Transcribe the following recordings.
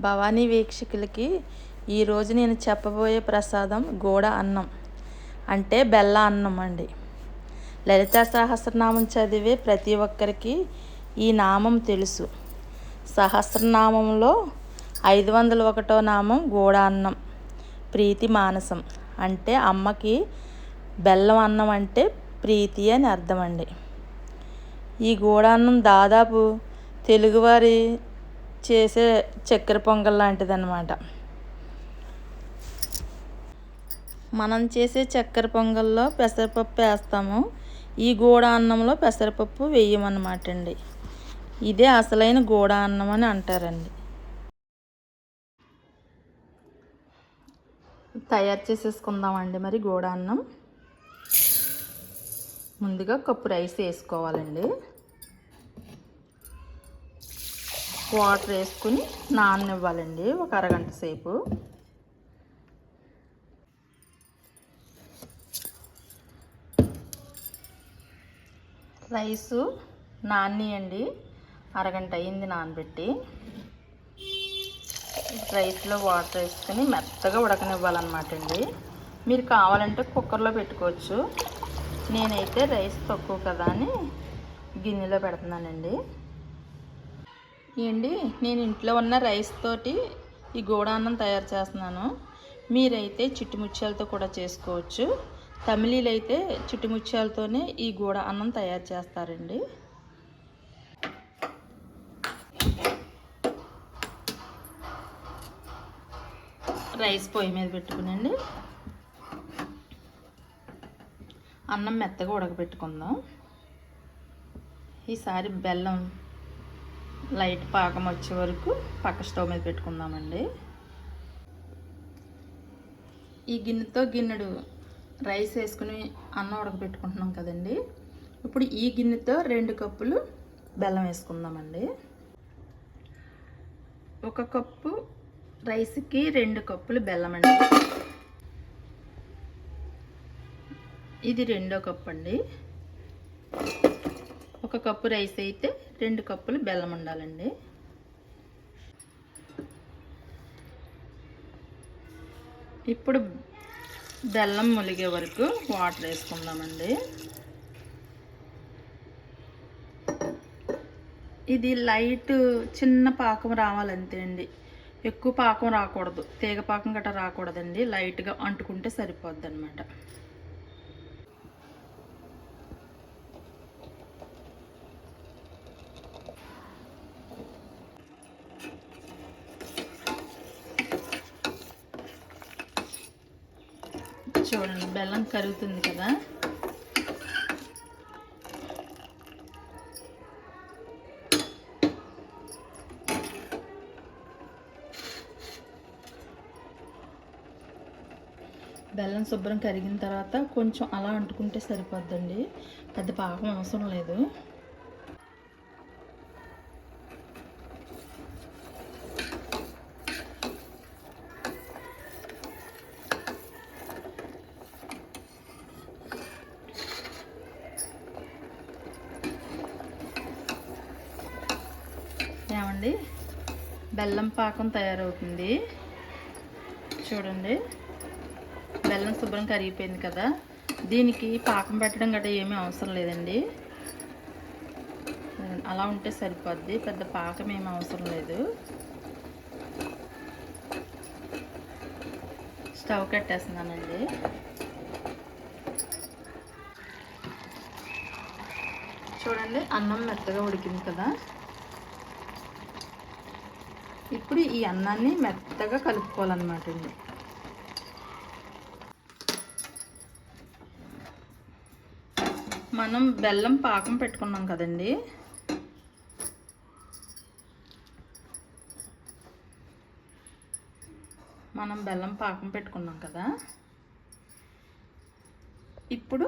భవానీ వీక్షకులకి ఈరోజు నేను చెప్పబోయే ప్రసాదం గోడ అన్నం అంటే బెల్ల అన్నం అండి. లలితా సహస్రనామం చదివే ప్రతి ఒక్కరికి ఈ నామం తెలుసు. సహస్రనామంలో ఐదు వందల ఒకటో నామం గోడ అన్నం ప్రీతి మానసం అంటే అమ్మకి బెల్లం అన్నం అంటే ప్రీతి అని అర్థం అండి. ఈ గూడాన్నం దాదాపు తెలుగువారి చేసే చక్కెర పొంగల్ లాంటిదన్నమాట. మనం చేసే చక్కెర పొంగల్లో పెసరపప్పు వేస్తాము. ఈ గూడ అన్నంలో పెసరపప్పు వేయమన్నమాట అండి ఇదే అసలైన గూడ అన్నం అని అంటారండి. తయారు చేసేసుకుందామండి మరి గూడ అన్నం. ముందుగా కప్పు రైస్ వేసుకోవాలండి. వాటర్ వేసుకుని నాననివ్వాలండి ఒక అరగంట సేపు. రైసు నానియండి అరగంట అయింది నానబెట్టి. రైస్లో వాటర్ వేసుకుని మెత్తగా ఉడకనివ్వాలన్నమాట అండి మీరు కావాలంటే కుక్కర్లో పెట్టుకోవచ్చు. నేనైతే రైస్ తక్కువ కదా అని గిన్నెలో పెడుతున్నానండి. ఏండి నేను ఇంట్లో ఉన్న రైస్ తోటి ఈ గోడాన్నం తయారు చేస్తున్నాను. మీరైతే చిట్టుముత్యాలతో కూడా చేసుకోవచ్చు. తమిళీలు అయితే చిట్టుముత్యాలతోనే ఈ గోడ అన్నం తయారు చేస్తారండి. రైస్ పొయ్యి మీద పెట్టుకునండి. అన్నం మెత్తగా ఉడకబెట్టుకుందాం. ఈసారి బెల్లం లైట్ పాకం వచ్చే వరకు పక్క స్టవ్ మీద పెట్టుకుందామండి. ఈ గిన్నెతో గిన్నెడు రైస్ వేసుకుని అన్నం ఉడకబెట్టుకుంటున్నాం కదండి. ఇప్పుడు ఈ గిన్నెతో రెండు కప్పులు బెల్లం వేసుకుందామండి. ఒక కప్పు రైస్కి రెండు కప్పులు బెల్లం అండి. ఇది రెండో కప్పు అండి ఒక కప్పు రైస్ అయితే రెండు కప్పులు బెల్లం ఉండాలండి. ఇప్పుడు బెల్లం ములిగే వరకు వాటర్ వేసుకుందామండి. ఇది లైట్ చిన్న పాకం రావాలంతే అండి ఎక్కువ పాకం రాకూడదు. తీగ పాకం గట్రా రాకూడదండి. లైట్గా అంటుకుంటే సరిపోద్ది అనమాట చూడండి బెల్లం కరుగుతుంది కదా. బెల్లం శుభ్రం కరిగిన తర్వాత కొంచెం అలా అంటుకుంటే సరిపోద్దండి. పెద్ద పాకం అవసరం లేదు. ఏమండి బెల్లం పాకం తయారవుతుంది. చూడండి. బెల్లం శుభ్రం కరిగిపోయింది కదా. దీనికి పాకం పెట్టడం గట్రా ఏమీ అవసరం లేదండి. అలా ఉంటే సరిపోద్ది. పెద్ద పాకం ఏమీ అవసరం లేదు. స్టవ్ కట్టేస్తున్నానండి. చూడండి అన్నం మెత్తగా ఉడికింది కదా. ఇప్పుడు ఈ అన్నాన్ని మెత్తగా కలుపుకోవాలన్నమాట అండి మనం బెల్లం పాకం పెట్టుకున్నాం కదండి. మనం బెల్లం పాకం పెట్టుకున్నాం కదా. ఇప్పుడు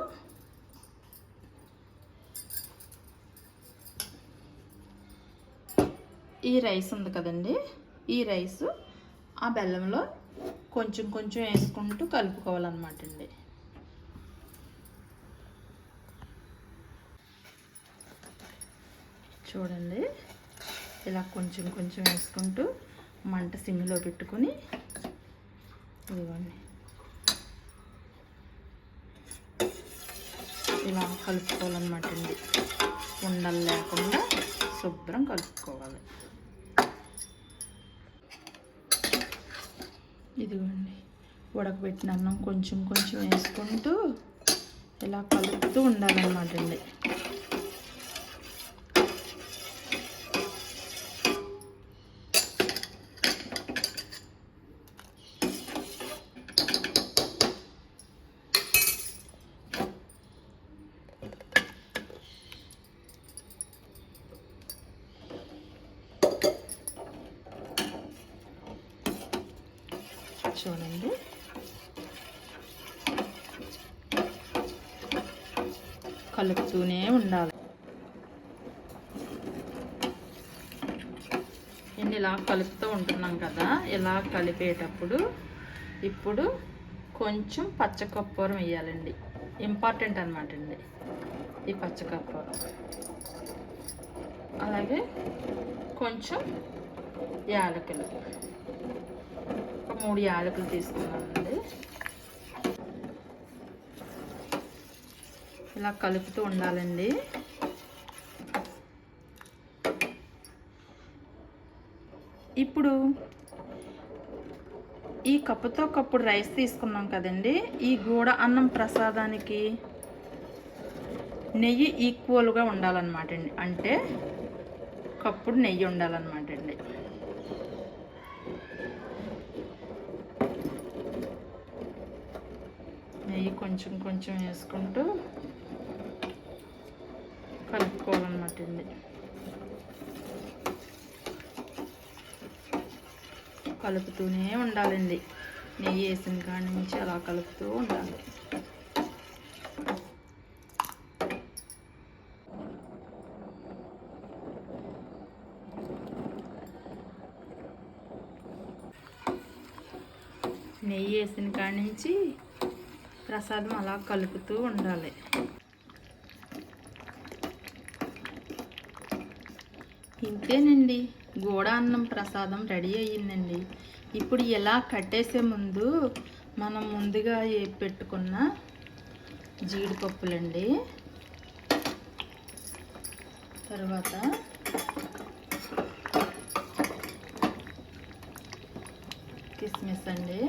ఈ రైస్ ఉంది కదండి. ఈ రైస్ ఆ బెల్లంలో కొంచెం కొంచెం వేసుకుంటూ కలుపుకోవాలన్నమాట అండి. చూడండి. ఇలా కొంచెం కొంచెం వేసుకుంటూ మంట సిమ్లో పెట్టుకుని ఇదిగోండి. ఇలా కలుపుకోవాలన్నమాట అండి. ఉండలు లేకుండా శుభ్రం కలుపుకోవాలి. ఇదిగోండి. ఉడకబెట్టిన అన్నం కొంచెం కొంచెం వేసుకుంటూ ఇలా కలుపుతూ ఉండాలన్నమాట అండి. చూడండి. కలుపుతూనే ఉండాలి. నేను ఇలా కలుపుతూ ఉంటున్నాం కదా ఇలా కలిపేటప్పుడు ఇప్పుడు కొంచెం పచ్చకర్పూరం వేయాలండి. ఇంపార్టెంట్ అనమాట అండి ఈ పచ్చకర్పూరం అలాగే కొంచెం యాలకులు. మూడు యాలకులు తీసుకున్నానండి. ఇలా కలుపుతూ ఉండాలండి. ఇప్పుడు ఈ కప్పుతో కప్పుడు రైస్ తీసుకున్నాం కదండి. ఈ గూడ అన్నం ప్రసాదానికి నెయ్యి ఈక్వల్గా ఉండాలన్నమాట అండి. అంటే కప్పుడు నెయ్యి ఉండాలన్నమాట అండి. నెయ్యి కొంచెం కొంచెం వేసుకుంటూ కలుపుకోవాలన్నమాట అండి కలుపుతూనే ఉండాలండి. నెయ్యి వేసిన కాడి నుంచి అలా కలుపుతూ ఉండాలి. నెయ్యి వేసిన కాడి నుంచి ప్రసాదం అలా కలుపుతూ ఉండాలి. ఇంతేనండి. గోడ అన్నం ప్రసాదం రెడీ అయ్యిందండి. ఇప్పుడు ఇలా కట్టేసే ముందు మనం ముందుగా ఏ పెట్టుకున్న జీడిపప్పులండి. తర్వాత కిస్మిస్ అండి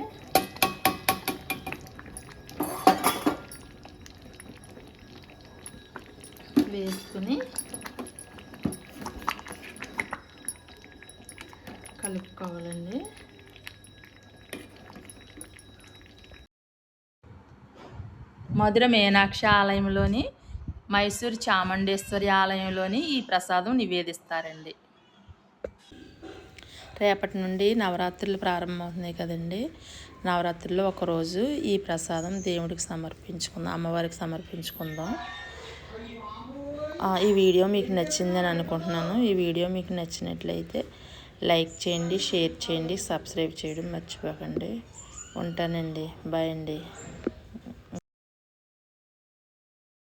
వేసుకుని కలుపుకోవాలండి మధుర మీనాక్షి ఆలయంలోని మైసూర్ చాముండేశ్వరి ఆలయంలోని ఈ ప్రసాదం నివేదిస్తారండి. రేపటి నుండి నవరాత్రులు ప్రారంభమవుతున్నాయి కదండి. నవరాత్రుల్లో ఒకరోజు ఈ ప్రసాదం దేవుడికి సమర్పించుకుందాం అమ్మవారికి సమర్పించుకుందాం. ఈ వీడియో మీకు నచ్చిందని అనుకుంటున్నాను. ఈ వీడియో మీకు నచ్చినట్లయితే లైక్ చేయండి షేర్ చేయండి సబ్స్క్రైబ్ చేయడం మర్చిపోకండి. ఉంటానండి. బాయ్ అండి.